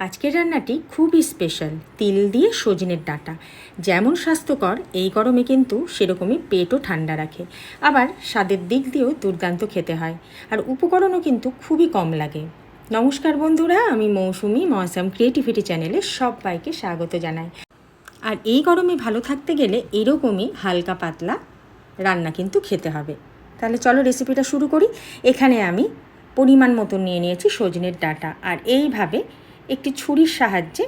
আজকের রান্নাটি খুবই স্পেশাল তিল দিয়ে সজনের ডাঁটা। যেমন স্বাস্থ্যকর, এই গরমে কিন্তু সেরকমই পেটও ঠান্ডা রাখে। আবার স্বাদের দিক দিয়েও দুর্দান্ত খেতে হয়। আর উপকরণও কিন্তু খুবই কম লাগে। নমস্কার বন্ধুরা, আমি মৌসুমি মৌসাম ক্রিয়েটিভিটি চ্যানেলে সবাইকে স্বাগত জানাই। আর এই গরমে ভালো থাকতে গেলে এরকমই হালকা পাতলা রান্না কিন্তু খেতে হবে। তাহলে চলো রেসিপিটা শুরু করি। এখানে আমি পরিমাণ মতো নিয়ে নিয়েছি সজনের ডাঁটা। আর এইভাবে একটি ছুরির সাহায্যে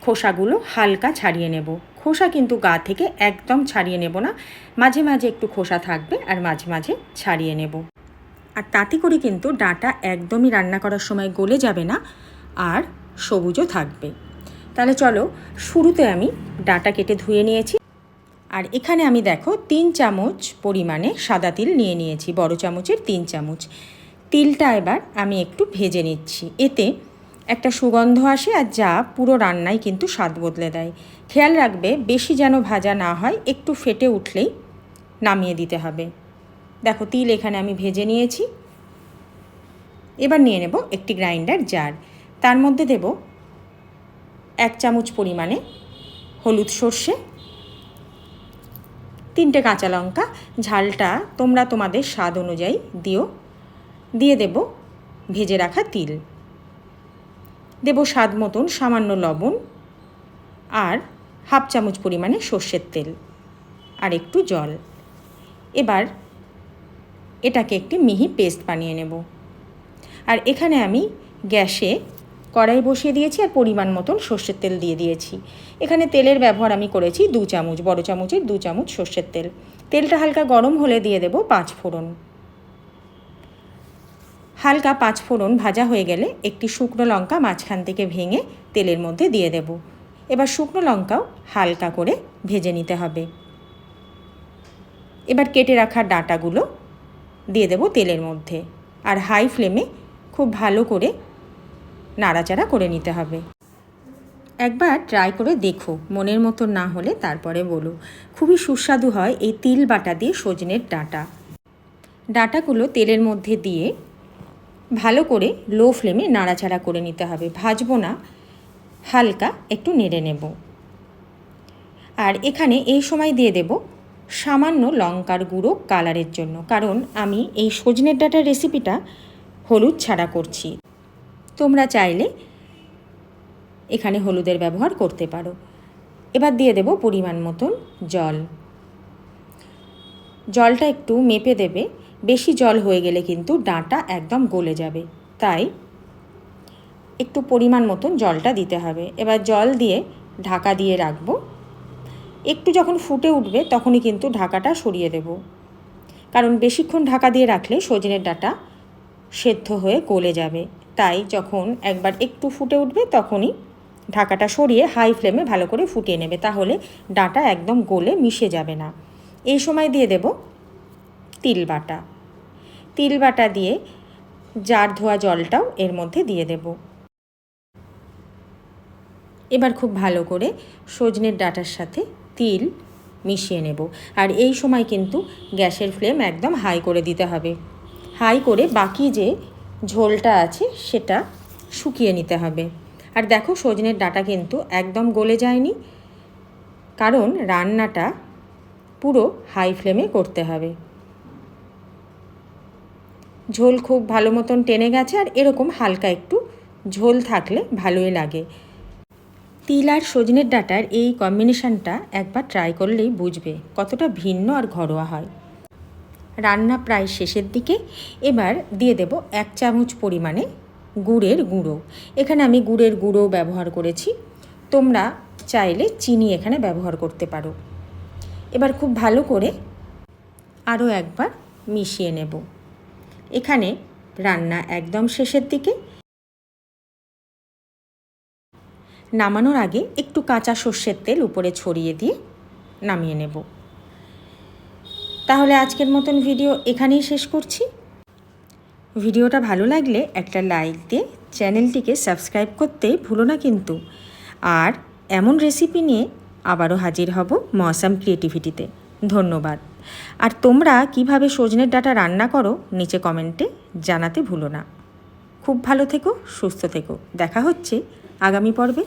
খোসাগুলো হালকা ছাড়িয়ে নেব। খোসা কিন্তু গা থেকে একদম ছাড়িয়ে নেব না। মাঝে মাঝে একটু খোসা থাকবে আর মাঝে মাঝে ছাড়িয়ে নেব। আর তাতে করে কিন্তু ডাঁটা একদমই রান্না করার সময় গলে যাবে না আর সবুজও থাকবে। তাহলে চলো, শুরুতে আমি ডাঁটা কেটে ধুয়ে নিয়েছি। আর এখানে আমি দেখো, তিন চামচ পরিমাণে সাদা তিল নিয়ে নিয়েছি, বড় চামচের তিন চামচ। তিলটা এবার আমি একটু ভেজে নিচ্ছি। এতে একটা সুগন্ধ আসে আর যা পুরো রান্নায় কিন্তু স্বাদ বদলে দেয়। খেয়াল রাখবে, বেশি যেন ভাজা না হয়, একটু ফেটে উঠলেই নামিয়ে দিতে হবে। দেখো, তিল এখানে আমি ভেজে নিয়েছি। এবার নিয়ে নেব একটি গ্রাইন্ডার জার। তার মধ্যে দেব এক চামচ পরিমাণে হলুদ সর্ষে, তিনটে কাঁচা লঙ্কা। ঝালটা তোমরা তোমাদের স্বাদ অনুযায়ী দিও। দিয়ে দেব ভেজে রাখা তিল। দেব স্বাদ মতন সামান্য লবণ আর হাফ চামচ পরিমাণে সর্ষের তেল আর একটু জল। এবার এটাকে একটি মিহি পেস্ট বানিয়ে নেব। আর এখানে আমি গ্যাসে কড়াই বসিয়ে দিয়েছি আর পরিমাণ মতন সর্ষের তেল দিয়ে দিয়েছি। এখানে তেলের ব্যবহার আমি করেছি দু চামচ, বড় চামচের দু চামচ সর্ষের তেল। তেলটা হালকা গরম হলে দিয়ে দেব পাঁচ ফোড়ন। হালকা পাঁচ ফোড়ন ভাজা হয়ে গেলে একটি শুকনো লঙ্কা মাঝখান থেকে ভেঙে তেলের মধ্যে দিয়ে দেব। এবার শুকনো লঙ্কাও হালকা করে ভেজে নিতে হবে। এবার কেটে রাখা ডাঁটাগুলো দিয়ে দেব তেলের মধ্যে। আর হাই ফ্লেমে খুব ভালো করে নাড়াচাড়া করে নিতে হবে। একবার ট্রাই করে দেখো, মনের মতো না হলে তারপরে বলো। খুবই সুস্বাদু হয় এই তিল বাটা দিয়ে সজনের ডাঁটা। ডাঁটাগুলো তেলের মধ্যে দিয়ে ভালো করে লো ফ্লেমে নাড়াচাড়া করে নিতে হবে। ভাজবো না, হালকা একটু নেড়ে নেব। আর এখানে এই সময় দিয়ে দেব সামান্য লঙ্কার গুঁড়ো কালারের জন্য। কারণ আমি এই সজনের ডাটার রেসিপিটা হলুদ ছাড়া করছি। তোমরা চাইলে এখানে হলুদের ব্যবহার করতে পারো। এবার দিয়ে দেব পরিমাণ মতন জল। জলটা একটু মেপে দেবে। বেশি জল হয়ে গেলে কিন্তু ডাঁটা একদম গলে যাবে। তাই একটু পরিমাণ মতন জলটা দিতে হবে। এবার জল দিয়ে ঢাকা দিয়ে রাখব। একটু যখন ফুটে উঠবে তখনই কিন্তু ঢাকাটা সরিয়ে দেব। কারণ বেশিক্ষণ ঢাকা দিয়ে রাখলে সজনের ডাঁটা সেদ্ধ হয়ে গলে যাবে। তাই যখন একবার একটু ফুটে উঠবে তখনই ঢাকাটা সরিয়ে হাই ফ্লেমে ভালো করে ফুটিয়ে নেবে। তাহলে ডাঁটা একদম গলে মিশে যাবে না। এই সময় দিয়ে দেব তিল বাটা। তিল বাটা দিয়ে জার ধোয়া জলটাও এর মধ্যে দিয়ে দেব। এবার খুব ভালো করে সজনের ডাটার সাথে তিল মিশিয়ে নেব। আর এই সময় কিন্তু গ্যাসের ফ্লেম একদম হাই করে দিতে হবে। হাই করে বাকি যে ঝোলটা আছে সেটা শুকিয়ে নিতে হবে। আর দেখো সজনের ডাটা কিন্তু একদম গলে যায়নি। কারণ রান্নাটা পুরো হাই ফ্লেমে করতে হবে। ঝোল খুব ভালো মতন টেনে গেছে আর এরকম হালকা একটু ঝোল থাকলে ভালোই লাগে। তিল আর সজনের ডাটার এই কম্বিনেশানটা একবার ট্রাই করলেই বুঝবে কতটা ভিন্ন আর ঘরোয়া হয়। রান্না প্রায় শেষের দিকে। এবার দিয়ে দেব এক চামচ পরিমাণে গুড়ের গুঁড়ো। এখানে আমি গুড়ের গুঁড়ো ব্যবহার করেছি। তোমরা চাইলে চিনি এখানে ব্যবহার করতে পারো। এবার খুব ভালো করে আরও একবার মিশিয়ে নেব। এখানে রান্না একদম শেষের দিকে। নামানোর আগে একটু কাঁচা সর্ষের তেল উপরে ছড়িয়ে দিয়ে নামিয়ে নেব। তাহলে আজকের মতন ভিডিও এখানেই শেষ করছি। ভিডিওটা ভালো লাগলে একটা লাইক দিয়ে চ্যানেলটিকে সাবস্ক্রাইব করতে ভুলো না কিন্তু। আর এমন রেসিপি নিয়ে আবারও হাজির হব মৌসাম ক্রিয়েটিভিটিতে। ধন্যবাদ। আর তোমরা কীভাবে সজনের ডাটা রান্না করো নিচে কমেন্টে জানাতে ভুলো না। খুব ভালো থেকো, সুস্থ থেকো। দেখা হচ্ছে আগামী পর্বে।